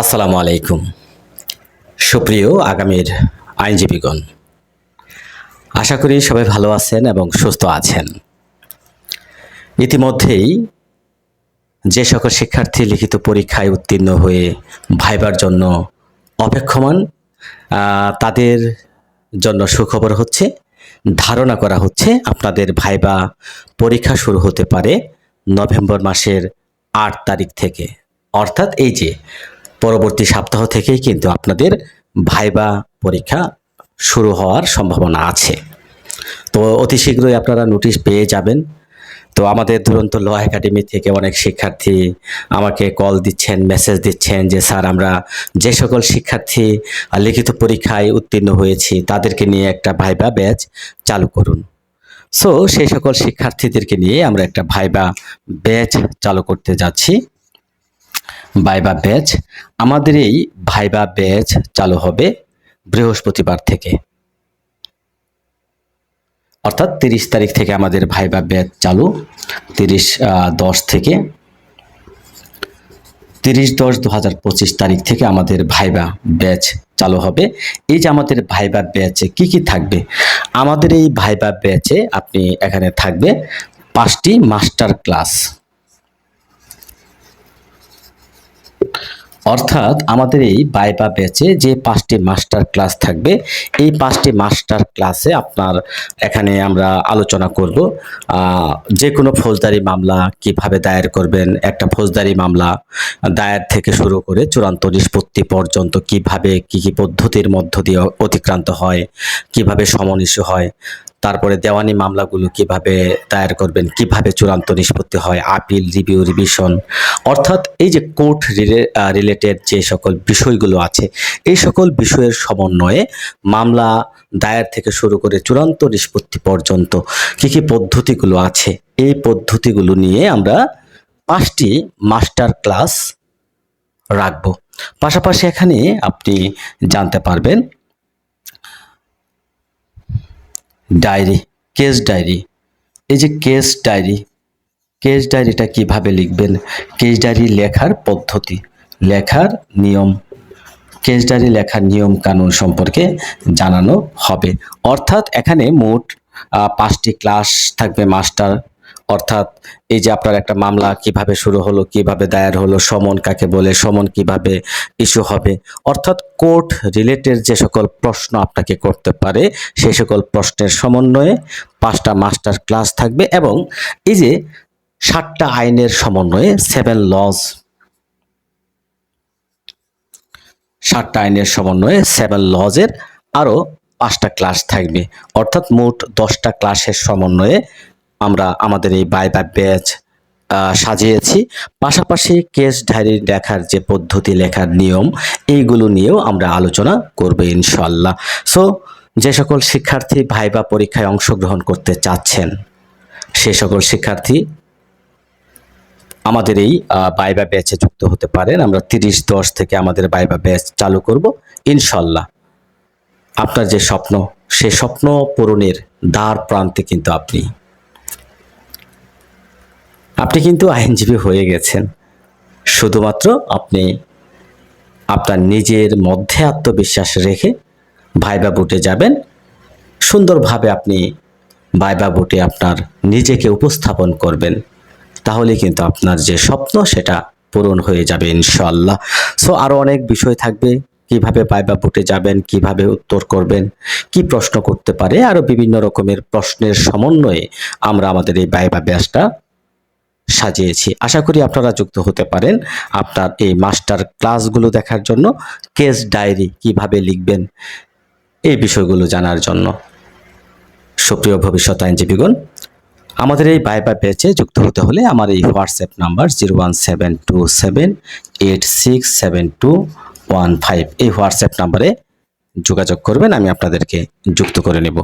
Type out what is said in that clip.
আসসালামু আলাইকুম। সুপ্রিয় আগামীর আইনজীবীগণ, আশা করি সবাই ভালো আছেন এবং সুস্থ আছেন। ইতিমধ্যেই যে সকল শিক্ষার্থী লিখিত পরীক্ষায় উত্তীর্ণ হয়ে ভাইবার জন্য অপেক্ষমান তাদের জন্য সুখবর হচ্ছে, ধারণা করা হচ্ছে আপনাদের ভাইবা পরীক্ষা শুরু হতে পারে নভেম্বর মাসের আট তারিখ থেকে। অর্থাৎ এই যে পরবর্তী সপ্তাহ থেকেই কিন্তু আপনাদের ভাইবা পরীক্ষা শুরু হওয়ার সম্ভাবনা আছে। তো অতি শীঘ্রই আপনারা নোটিশ পেয়ে যাবেন। তো আমাদের দুরন্ত ল একাডেমি থেকে অনেক শিক্ষার্থী আমাকে কল দিচ্ছেন মেসেজ দিচ্ছেন যে, স্যার, আমরা যে সকল শিক্ষার্থী লিখিত পরীক্ষায় উত্তীর্ণ হয়েছি, তাদেরকে নিয়ে একটা ভাইবা ব্যাচ চালু করুন। সো সেই সকল শিক্ষার্থীদেরকে নিয়ে আমরা একটা ভাইবা ব্যাচ চালু করতে যাচ্ছি। Viva batch. আমাদের এই ভাইবা ব্যাচ চালু হবে বৃহস্পতিবার থেকে। অর্থাৎ তিরিশ তারিখ থেকে আমাদের ভাইবা ব্যাচ চালু, তিরিশ দশ থেকে। তিরিশ দশ দু হাজার পঁচিশ তারিখ থেকে আমাদের ভাইবা ব্যাচ চালু হবে। এই যে আমাদের ভাইবা ব্যাচে কি কি থাকবে? আমাদের এই ভাইবা ব্যাচে আপনি এখানে থাকবে পাঁচটি মাস্টার ক্লাস। অর্থাৎ আমাদের এই বাইবা ব্যাচে যে পাঁচটি মাস্টার ক্লাস থাকবে। এই পাঁচটি মাস্টার ক্লাসে আপনার এখানে আমরা আলোচনা করব। যে কোনো ফৌজদারি মামলা কীভাবে দায়ের করবেন, একটা ফৌজদারি মামলা দায়ের থেকে শুরু করে চূড়ান্ত নিষ্পত্তি পর্যন্ত কীভাবে, কি কি পদ্ধতির মধ্য দিয়ে অতিক্রান্ত হয়, কীভাবে সমন ইস্যু হয় তারপরে দেওয়ানি মামলাগুলো কীভাবে দায়ের করবেন, কীভাবে চূড়ান্ত নিষ্পত্তি হয়, আপিল, রিভিউ, রিভিশন, অর্থাৎ এই যে কোর্ট রিলেটেড যে সকল বিষয়গুলো আছে, এই সকল বিষয়ের সমন্বয়ে মামলা দায়ের থেকে শুরু করে চূড়ান্ত নিষ্পত্তি পর্যন্ত কি কি পদ্ধতিগুলো আছে, এই পদ্ধতিগুলো নিয়ে আমরা পাঁচটি মাস্টার ক্লাস রাখব। পাশাপাশি এখানে আপনি জানতে পারবেন ডায়েরি কেস ডায়েরি। এই যে কেস ডায়েরি কেস ডায়েরিটা কীভাবে লিখবেন? কেস ডায়েরি লেখার পদ্ধতি, লেখার নিয়ম। কেস ডায়েরি লেখার নিয়ম কানুন সম্পর্কে জানানো হবে। অর্থাৎ এখানে মোট পাঁচটি ক্লাস থাকবে মাস্টার অর্থাৎ এই যে আপনার একটা মামলা কীভাবে শুরু হলো, কীভাবে দায়ের হলো, সমন কাকে বলে, সমন কীভাবে ইস্যু হবে, অর্থাৎ কোর্ট রিলেটেড যে সকল প্রশ্ন আপনাকে করতে পারে সেই সকল প্রশ্নের সমন্বয়ে পাঁচটা মাস্টার ক্লাস থাকবে এবং এই যে সাতটা আইনের সমন্বয়ে সেভেন লজ সাতটা আইনের সমন্বয়ে সেভেন লজের আরও পাঁচটা ক্লাস থাকবে, অর্থাৎ মোট দশটা ক্লাসের সমন্বয়ে আমরা আমাদের এই বাইবা ব্যাচ সাজিয়েছি। পাশাপাশি কেস ডায়েরি দেখার যে পদ্ধতি লেখার নিয়ম, এইগুলো নিয়েও আমরা আলোচনা করব ইনশাল্লাহ। সো যে সকল শিক্ষার্থী ভাইবা পরীক্ষায় অংশগ্রহণ করতে চাচ্ছেন, সে সকল শিক্ষার্থী আমাদের এই বাইবা ব্যাচে যুক্ত হতে পারেন। আমরা তিরিশ দশ থেকে আমাদের বাইবা ব্যাচ চালু করব ইনশাল্লাহ। আপনার যে স্বপ্ন, সে স্বপ্ন পূরণের দ্বার প্রান্তে কিন্তু আপনি আপনি কিন্তু আইনজীবী হয়ে গেছেন। শুধুমাত্র আপনি আপনার নিজের মধ্যে আত্মবিশ্বাস রেখে ভাইবা বুটে যাবেন। সুন্দরভাবে আপনি ভাইবা বুটে আপনার নিজেকে উপস্থাপন করবেন। তাহলে কিন্তু আপনার যে স্বপ্ন, সেটা পূরণ হয়ে যাবে ইনশাল্লাহ সো আরও অনেক বিষয় থাকবে, কীভাবে বাইবা বুটে যাবেন, কীভাবে উত্তর করবেন, কি প্রশ্ন করতে পারে আরও বিভিন্ন রকমের প্রশ্নের সমন্বয়ে আমরা আমাদের এই বাইবা ব্যাসটা সাজিয়েছি। আশা করি আপনারা যুক্ত হতে পারেন আপনার এই মাস্টার ক্লাসগুলো দেখার জন্য, কেস ডায়েরি কীভাবে লিখবেন এই বিষয়গুলো জানার জন্য। সুপ্রিয় ভবিষ্যৎ আইনজীবীগণ, আমাদের এই বাইবা ব্যাচে যুক্ত হতে হলে আমার এই WhatsApp number zero one seven two seven eight six seven two one five এই হোয়াটসঅ্যাপ নাম্বারে যোগাযোগ করবেন, আমি আপনাদেরকে যুক্ত করে নেব।